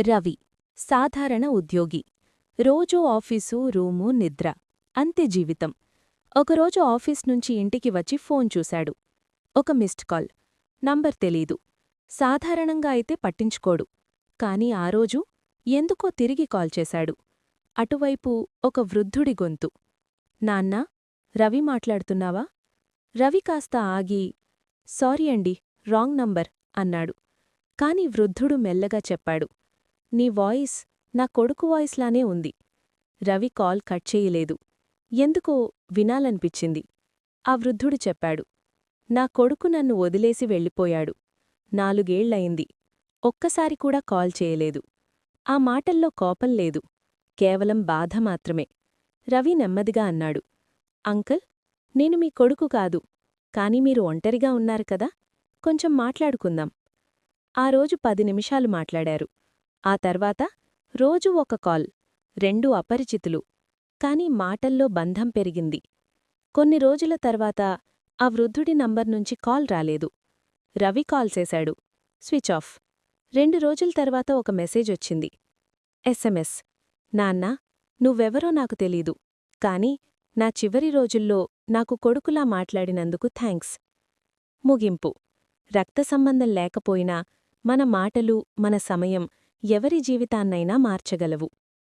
రవి సాధారణ ఉద్యోగి. రోజూ ఆఫీసు రూము నిద్ర. అంతే జీవితం. ఒకరోజు ఆఫీస్ నుంచి ఇంటికి వచ్చి ఫోన్ చూశాడు. ఒక మిస్డ్ కాల్. నంబర్ తెలీదు. సాధారణంగా అయితే పట్టించుకోడు. కాని ఆ రోజు ఎందుకో తిరిగి కాల్ చేశాడు. అటువైపు ఒక వృద్ధుడి గొంతు. నాన్నా రవి మాట్లాడుతున్నావా? రవి కాస్త ఆగి సారీ అండి రాంగ్ నంబర్ అన్నాడు. కాని వృద్ధుడు మెల్లగా చెప్పాడు. నీ వాయిస్ నా కొడుకు వాయిస్లానే ఉంది. రవి కాల్ కట్ చేయలేదు. ఎందుకో వినాలనిపించింది. ఆ వృద్ధుడు చెప్పాడు. నా కొడుకు నన్ను వదిలేసి వెళ్ళిపోయాడు. నాలుగేళ్ళయింది. ఒక్కసారి కూడా కాల్ చేయలేదు. ఆ మాటల్లో కోపం లేదు. కేవలం బాధ మాత్రమే. రవి నెమ్మదిగా అన్నాడు. అంకుల్ నేను మీ కొడుకు కాదు. కాని మీరు ఒంటరిగా ఉన్నారు కదా? కొంచెం మాట్లాడుకుందాం. ఆ రోజు పది నిమిషాలు మాట్లాడారు. ఆ తర్వాత రోజు ఒక కాల్ రెండూ అపరిచితులు. కాని మాటల్లో బంధం పెరిగింది. కొన్ని రోజుల తర్వాత ఆ వృద్ధుడి నంబర్ నుంచి కాల్ రాలేదు. రవి కాల్ చేశాడు. Switch off. రెండు రోజుల తర్వాత ఒక మెసేజ్ వచ్చింది. ఎస్ఎంఎస్. నాన్నా నువ్వెవరో నాకు తెలీదు. కాని నా చివరి రోజుల్లో నాకు కొడుకులా మాట్లాడినందుకు థ్యాంక్స్ ముగింపు. రక్త సంబంధం లేకపోయినా మన మాటలు మన సమయం ఎవరి జీవితాన్నైనా మార్చగలవు.